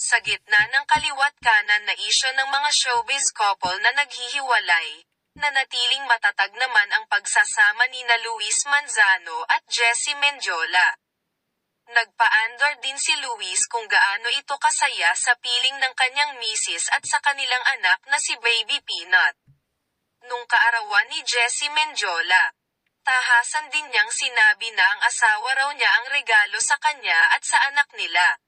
Sa gitna ng kaliwat kanan na isyo ng mga showbiz couple na naghihiwalay, nanatiling matatag naman ang pagsasama ni na Luis Manzano at Jessie Mendiola. Nagpaandar din si Luis kung gaano ito kasaya sa piling ng kanyang misis at sa kanilang anak na si Baby Peanut. Nung kaarawan ni Jessie Mendiola, tahasan din niyang sinabi na ang asawa raw niya ang regalo sa kanya at sa anak nila.